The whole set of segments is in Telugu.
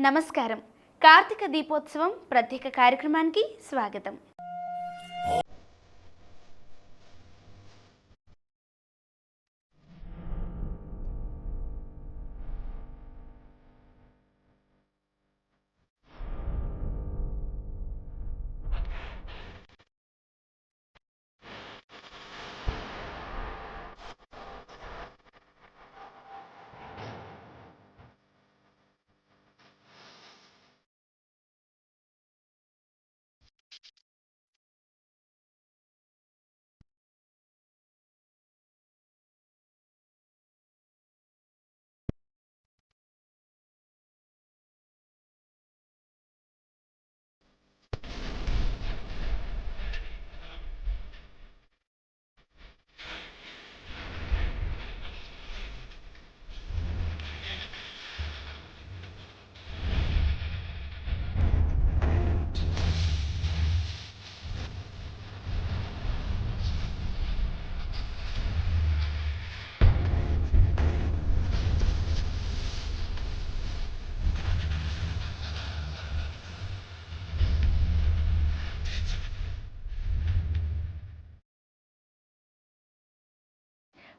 నమస్కారం. కార్తీక దీపోత్సవం ప్రత్యేక కార్యక్రమానికి స్వాగతం.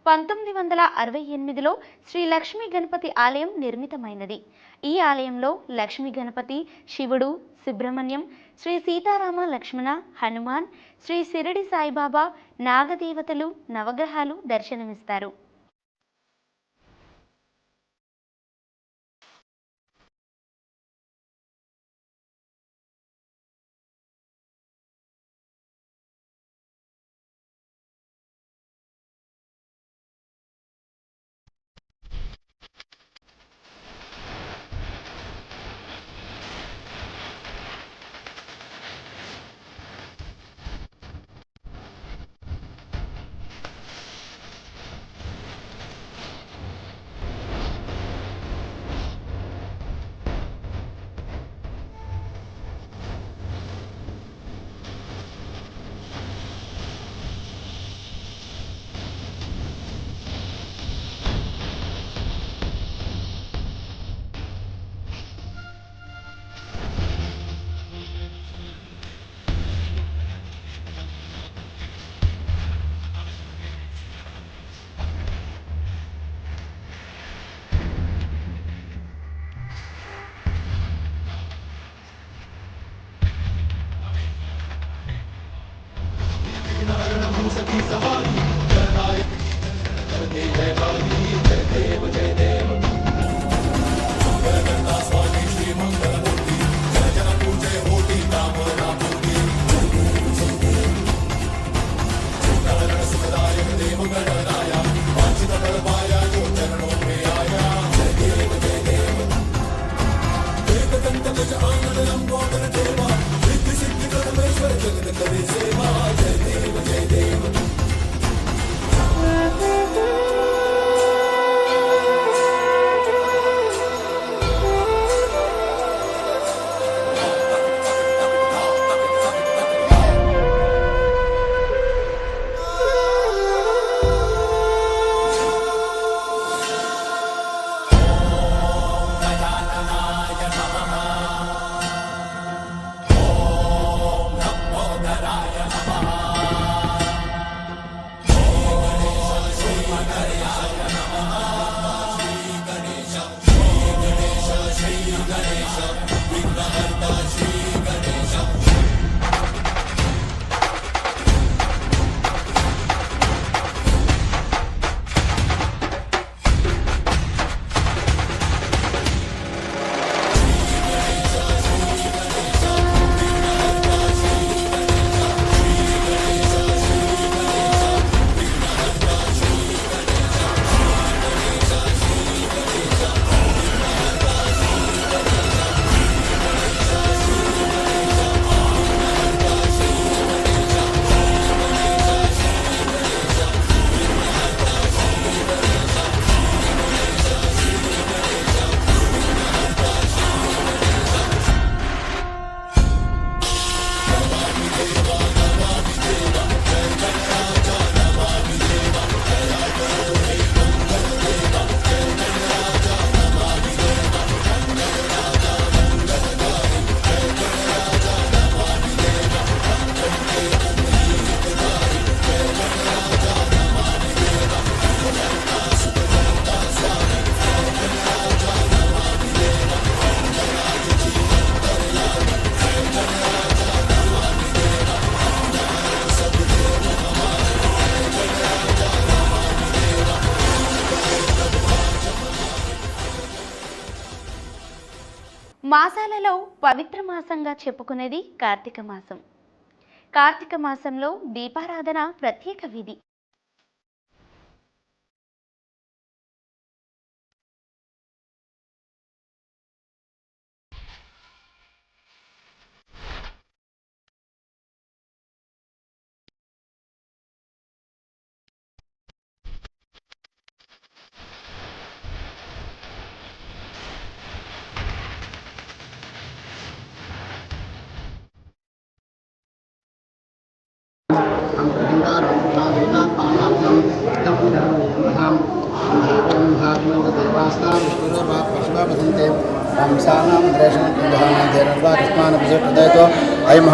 పంతొమ్మిది వందల అరవై ఎనిమిదిలో శ్రీ లక్ష్మీ గణపతి ఆలయం నిర్మితమైనది. ఈ ఆలయంలో లక్ష్మీ గణపతి శివుడు సుబ్రహ్మణ్యం శ్రీ సీతారామ లక్ష్మణ హనుమాన్ శ్రీ సిరిడి సాయిబాబా నాగదేవతలు నవగ్రహాలు దర్శనమిస్తారు. పవిత్ర మాసంగా చెప్పుకునేది కార్తీక మాసం. కార్తీక మాసంలో దీపారాధన ప్రత్యేక విధి.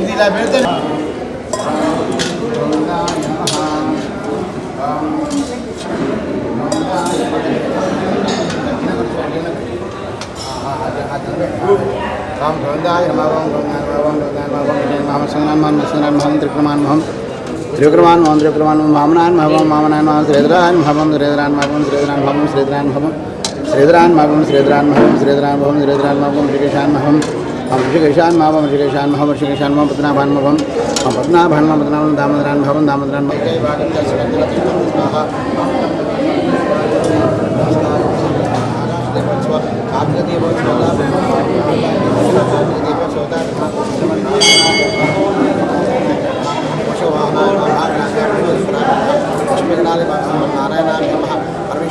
ఇది ఇలా పెడితే రామ్ గోవిందాయ నమవం గోవిందాయ నమవం గోవిందాయ నమవం గోవిందాయ నమవం సంగ్రామం సంగ్రామం త్రిక్రమాన్ మహం త్రివిక్రమాన్ మహం త్రివిక్రమాన్ మామనాన్ మహవం మామనాన్ మహం శ్రీధరాన్ మహవం శ్రీధరాన్ మహవం శ్రీధరాన్ మహం శ్రీధరాన్ श्रीधरान महाभम श्रीधरान महम श्रीधरान श्रीधरान्मावं श्रीधरान्महं श्रीधरान्महं श्रीधरान्मावं ऋषिकेशान्महं हम ऋषिकेशान्मावं ऋषिकेशान्महं भान महम हम पद्मनाभान्महं पद्मनाभं दामोदरान्महं दामोदरान नारायण नारायण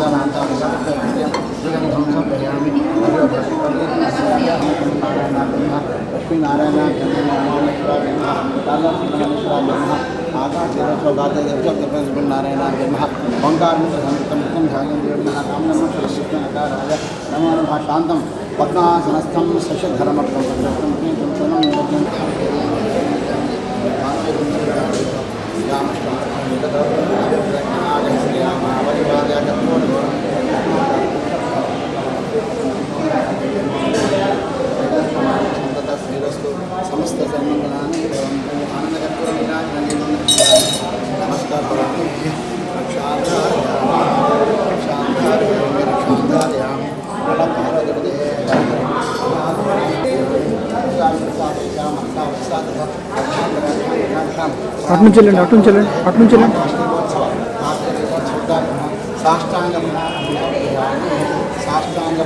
नाता जगन्धंस लक्ष्मीनारायण चंद्रनारायण आकाशवादे नारायण ब्रह्म ओंकारूत्र संतम नमो नम शांतम पद्मासनस्थम సమస్త సన్మంగళాన్ని నమస్కారం అటు నుంచి వెళ్ళండి అటు నుంచి వెళ్ళండి అటు నుంచి వెళ్ళండి సాష్టాంగ సాష్టాంగ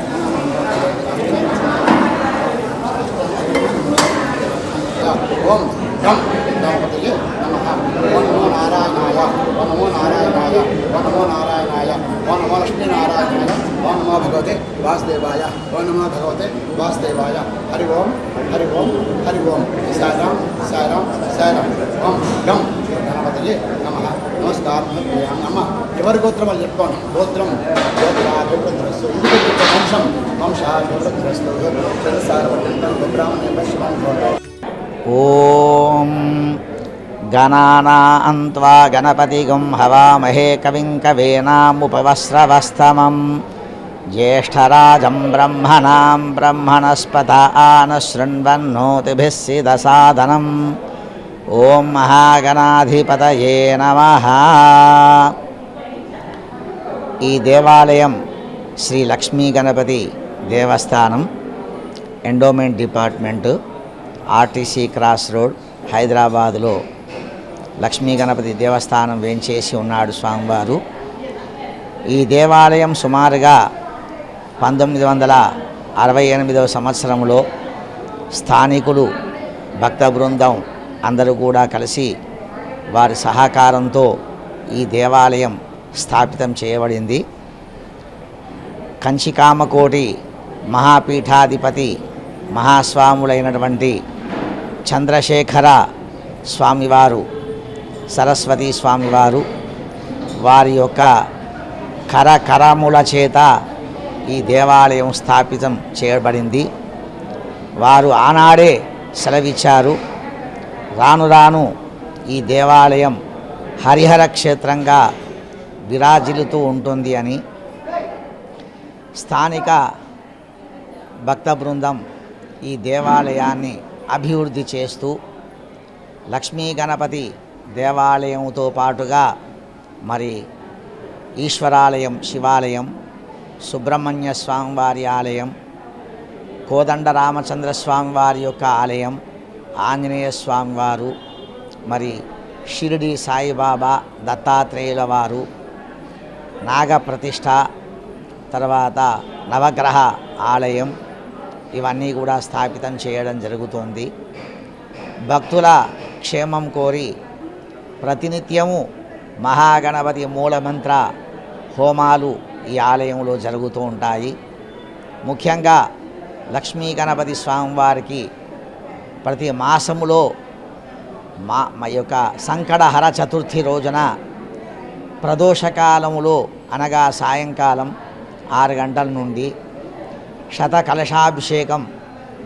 ఓం గం గణపతికి నమః ఓ నమో నారాయణాయ ఓ నమో నారాయణాయ ఓ నమో నారాయణాయ ఓ నమో లక్ష్మీనారాయణాయ ఓ నమో భగవతే వాసుదేవాయ ఓ నమో భగవతే వాసుదేవాయ. హరి ఓం హరి ఓం హరి ఓం. సాయిరాం సాయిరాం సాయిరాం ఓం గం గణపతికి నమ. నమస్కారం నమ. ఎవరి గోత్రం వాళ్ళు చెప్పుకోండి గోత్రం గోత్రాభివృద్ధిరస్తు. ఇంటికి వంశం వంశాభివృద్ధిరస్తు. చంద్రసారపట్నం బ్రాహ్మణ పశ్చిమం ॐ गणानान्त्वा गणपतिगुं हवामहे कविं कवीनामुपवस्रवस्तमं ज्येष्ठराजं ब्रह्मणां ब्रह्मणस्पत आनशृण्वन्नोतिभिः सिदसादनम् ॐ महागणाधिपतये नमः ఈ దేవాలయం శ్రీ లక్ష్మీ గణపతి దేవస్థానం endowment department RTC cross road హైదరాబాదులో లక్ష్మీ గణపతి దేవస్థానం వేంచేసి ఉన్నాడు స్వామివారు. ఈ దేవాలయం సుమారుగా పంతొమ్మిది వందల అరవై ఎనిమిదవ సంవత్సరంలో స్థానికులు భక్త బృందం అందరూ కూడా కలిసి వారి సహకారంతో ఈ దేవాలయం స్థాపితం చేయబడింది. కంచికామకోటి మహాపీఠాధిపతి మహాస్వాములైనటువంటి చంద్రశేఖర స్వామివారు సరస్వతి స్వామివారు వారి యొక్క కరకరముల చేత ఈ దేవాలయం స్థాపితం చేయబడింది. వారు ఆనాడే సెలవిచ్చారు రాను రాను ఈ దేవాలయం హరిహర క్షేత్రంగా విరాజిల్లుతూ ఉంటుంది అని స్థానిక భక్త బృందం ఈ దేవాలయాన్ని అభివృద్ధి చేస్తూ లక్ష్మీ గణపతి దేవాలయంతో పాటుగా మరి ఈశ్వరాలయం శివాలయం సుబ్రహ్మణ్య స్వామివారి ఆలయం కోదండ రామచంద్ర స్వామివారి యొక్క ఆలయం ఆంజనేయ స్వామివారు మరి షిరిడి సాయిబాబా దత్తాత్రేయుల వారు నాగప్రతిష్ఠ తర్వాత నవగ్రహ ఆలయం ఇవన్నీ కూడా స్థాపితం చేయడం జరుగుతోంది. భక్తుల క్షేమం కోరి ప్రతినిత్యము మహాగణపతి మూలమంత్ర హోమాలు ఈ ఆలయంలో జరుగుతూ ఉంటాయి. ముఖ్యంగా లక్ష్మీ గణపతి స్వామివారికి ప్రతి మాసములో మా మా యొక్క సంకటహర చతుర్థి రోజున ప్రదోషకాలములో అనగా సాయంకాలం ఆరు గంటల నుండి శత కలశాభిషేకం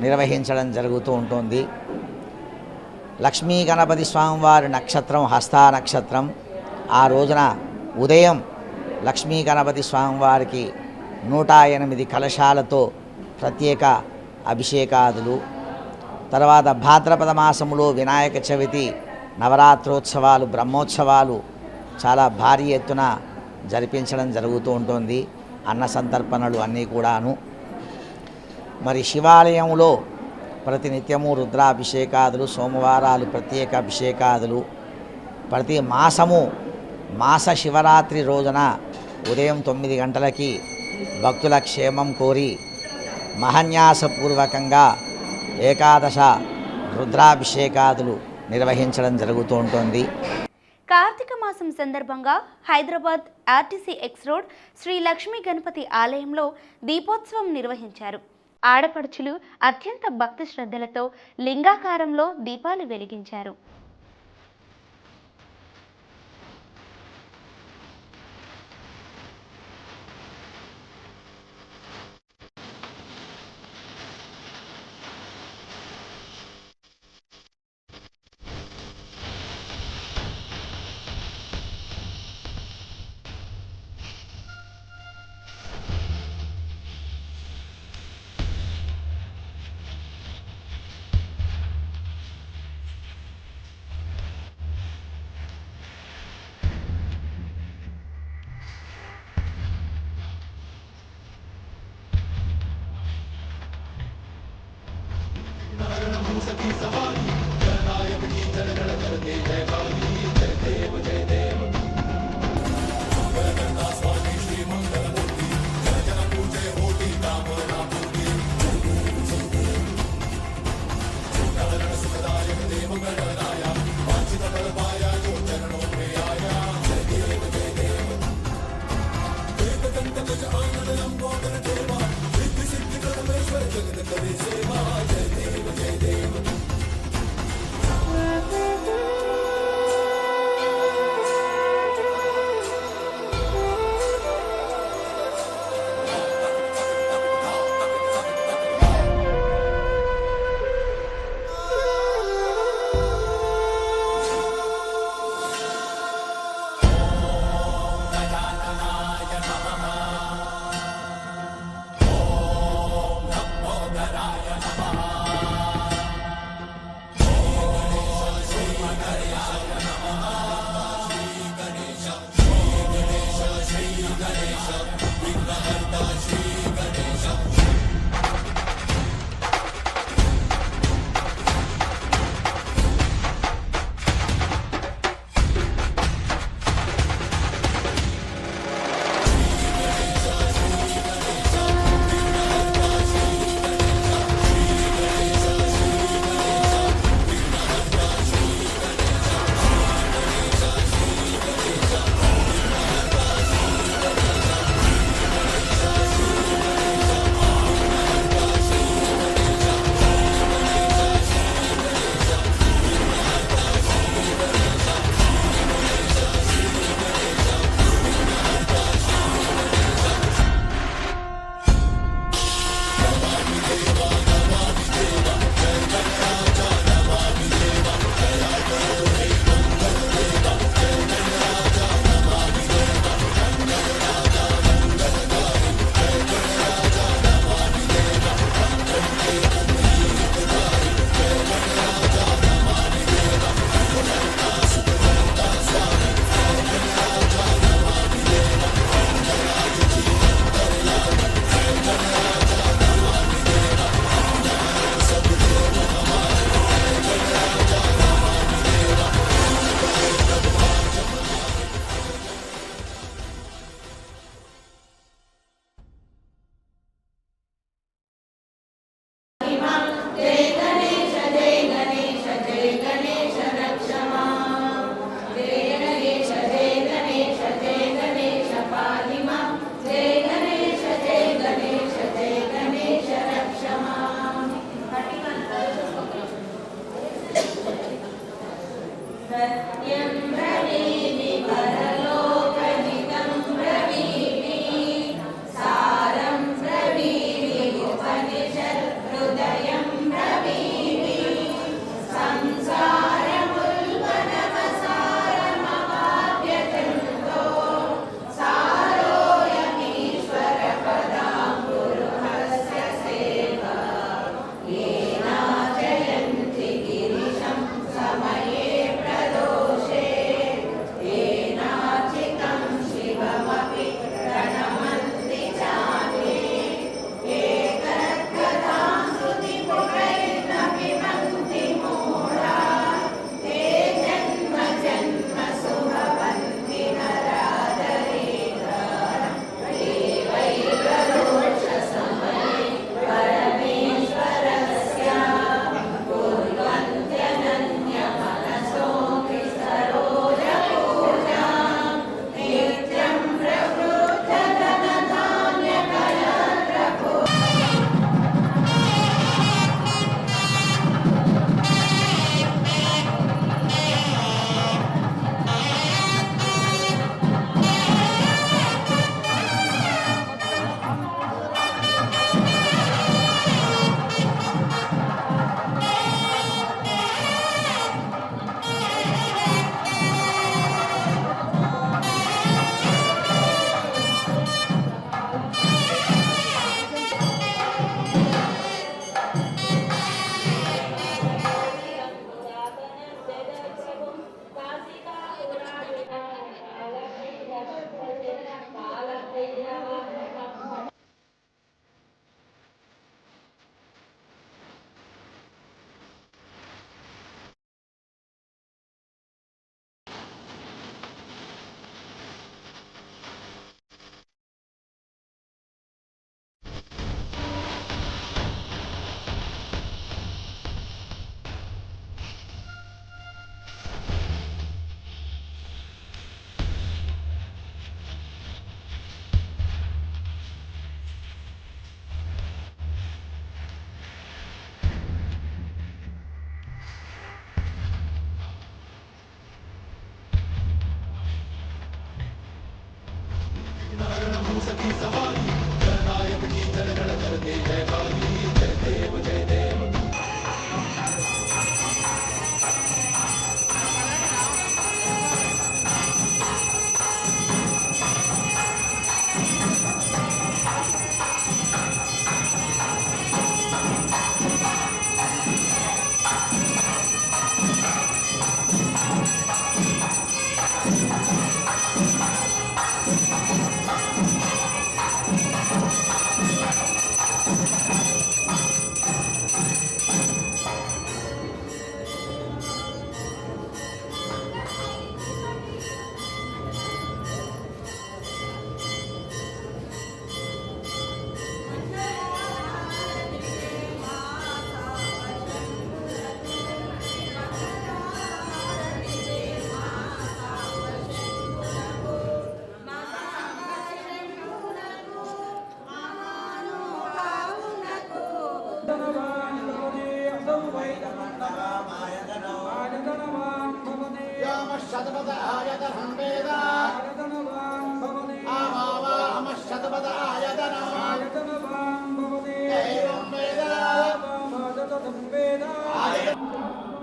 నిర్వహించడం జరుగుతూ ఉంటుంది. లక్ష్మీ గణపతి స్వామివారి నక్షత్రం హస్తా నక్షత్రం. ఆ రోజున ఉదయం లక్ష్మీ గణపతి స్వామివారికి నూట ఎనిమిది కలశాలతో ప్రత్యేక అభిషేకాదులు. తర్వాత భాద్రపద మాసములో వినాయక చవితి నవరాత్రోత్సవాలు బ్రహ్మోత్సవాలు చాలా భారీ ఎత్తున జరిపించడం జరుగుతూ ఉంటుంది. అన్న సంతర్పణలు అన్నీ కూడాను. మరి శివాలయంలో ప్రతినిత్యము రుద్రాభిషేకాదులు సోమవారాలు ప్రత్యేక అభిషేకాదులు ప్రతి మాసము మాస శివరాత్రి రోజున ఉదయం తొమ్మిది గంటలకి భక్తుల క్షేమం కోరి మహన్యాసపూర్వకంగా ఏకాదశ రుద్రాభిషేకాదులు నిర్వహించడం జరుగుతూ ఉంటుంది కార్తీక మాసం సందర్భంగా Hyderabad RTC X road Shri Lakshmi Ganapathi ఆలయంలో దీపోత్సవం నిర్వహించారు. ఆడపడుచులు అత్యంత భక్తి శ్రద్ధలతో లింగాకారంలో దీపాలు వెలిగించారు. piece of honey. Then I am a kid,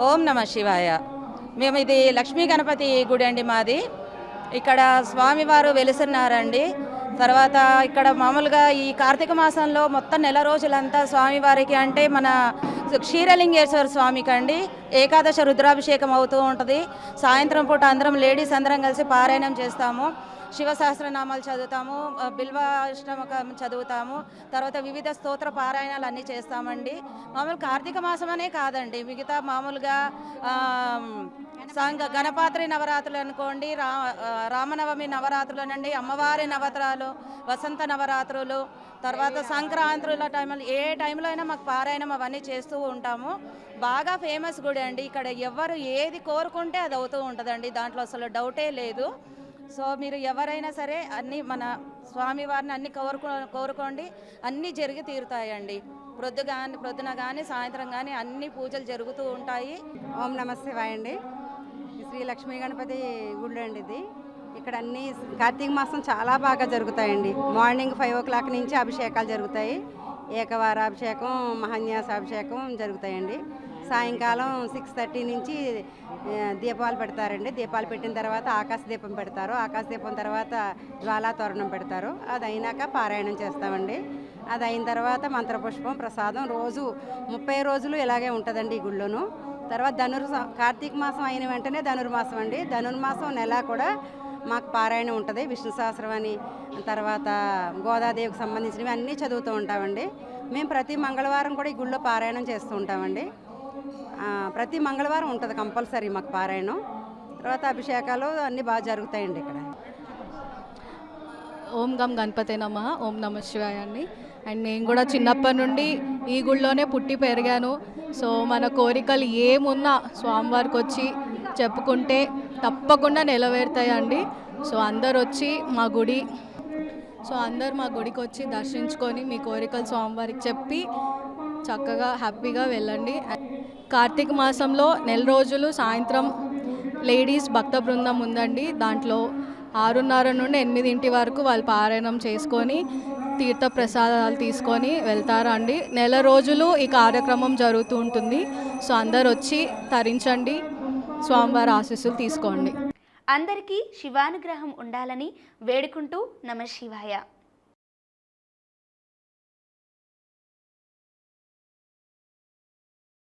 ఓం నమ శివాయ. మేము ఇది లక్ష్మీ గణపతి గుడి అండి మాది. ఇక్కడ స్వామివారు వెలుసున్నారండి. తర్వాత ఇక్కడ మామూలుగా ఈ కార్తీక మాసంలో మొత్తం నెల రోజులంతా స్వామివారికి అంటే మన క్షీరలింగేశ్వర స్వామికి అండి ఏకాదశ రుద్రాభిషేకం అవుతూ ఉంటుంది. సాయంత్రం పూట అందరం లేడీస్ అందరం కలిసి పారాయణం చేస్తాము. శివ సహస్రనామాలు చదువుతాము బిల్వాష్టమకం చదువుతాము తర్వాత వివిధ స్తోత్ర పారాయణాలు అన్నీ చేస్తామండి. మామూలు కార్తీక మాసం అనే కాదండి మిగతా మామూలుగా సంఘ గణపాత్రి నవరాత్రులు అనుకోండి రా రామనవమి నవరాత్రులు అనండి అమ్మవారి నవరాత్రులు వసంత నవరాత్రులు తర్వాత సంక్రాంతుల టైంలో ఏ టైంలో అయినా మాకు పారాయణం అవన్నీ చేస్తూ ఉంటాము. బాగా ఫేమస్ గుడి అండి ఇక్కడ ఎవరు ఏది కోరుకుంటే అది అవుతూ ఉంటుందండి దాంట్లో అసలు డౌటే లేదు. సో మీరు ఎవరైనా సరే అన్ని మన స్వామివారిని అన్ని కోరుకో కోరుకోండి. అన్నీ జరిగి తీరుతాయండి. ప్రొద్దు కానీ ప్రొద్దున కానీ సాయంత్రం కానీ అన్ని పూజలు జరుగుతూ ఉంటాయి. ఓం నమస్తే వాయండి అండి. శ్రీ లక్ష్మీ గణపతి గుడి అండి ఇది. ఇక్కడ అన్ని కార్తీక మాసం చాలా బాగా జరుగుతాయండి. మార్నింగ్ ఫైవ్ ఓ క్లాక్ నుంచి అభిషేకాలు జరుగుతాయి. ఏకవారాభిషేకం మహాన్యాసాభిషేకం జరుగుతాయండి. సాయంకాలం సిక్స్ థర్టీ నుంచి దీపాలు పెడతారండి. దీపాలు పెట్టిన తర్వాత ఆకాశ దీపం పెడతారు. ఆకాశ దీపం తర్వాత జ్వాలా తోరణం పెడతారు. అది అయినాక పారాయణం చేస్తామండి. అది అయిన తర్వాత మంత్రపుష్పం ప్రసాదం. రోజు ముప్పై రోజులు ఇలాగే ఉంటుందండి ఈ గుళ్ళోను. తర్వాత ధనుర్ కార్తీక మాసం అయిన వెంటనే ధనుర్మాసం అండి ధనుర్మాసం నెల కూడా మాకు పారాయణం ఉంటుంది విష్ణు సహస్రం అని తర్వాత గోదాదేవికి సంబంధించినవి అన్నీ చదువుతూ ఉంటామండి. మేము ప్రతి మంగళవారం కూడా ఈ గుళ్ళో పారాయణం చేస్తూ ఉంటామండి. ప్రతి మంగళవారం ఉంటుంది కంపల్సరీ మాకు పారాయణం. తర్వాత అభిషేకాలు అన్నీ బాగా జరుగుతాయండి ఇక్కడ. ఓం గం గణపతే నమ ఓం నమ శివాయ అండి. అండ్ నేను కూడా చిన్నప్పటి నుండి ఈ గుళ్ళోనే పుట్టి పెరిగాను. సో మన కోరికలు ఏమున్నా స్వామివారికి వచ్చి చెప్పుకుంటే తప్పకుండా నెరవేరుతాయండి సో అందరు వచ్చి మా గుడి సో అందరు మా గుడికి వచ్చి దర్శించుకొని మీ కోరికలు స్వామివారికి చెప్పి చక్కగా హ్యాపీగా వెళ్ళండి. కార్తీక మాసంలో నెల రోజులు సాయంత్రం లేడీస్ భక్త బృందం ఉందండి. దాంట్లో ఆరున్నర నుండి ఎనిమిదింటి వరకు వాళ్ళు పారాయణం చేసుకొని తీర్థ ప్రసాదాలు తీసుకొని వెళ్తారండి. నెల రోజులు ఈ కార్యక్రమం జరుగుతూ ఉంటుంది. సో అందరు వచ్చి తరించండి. స్వామివారి ఆశీస్సులు తీసుకోండి. అందరికీ శివానుగ్రహం ఉండాలని వేడుకుంటూ నమ శివాయ.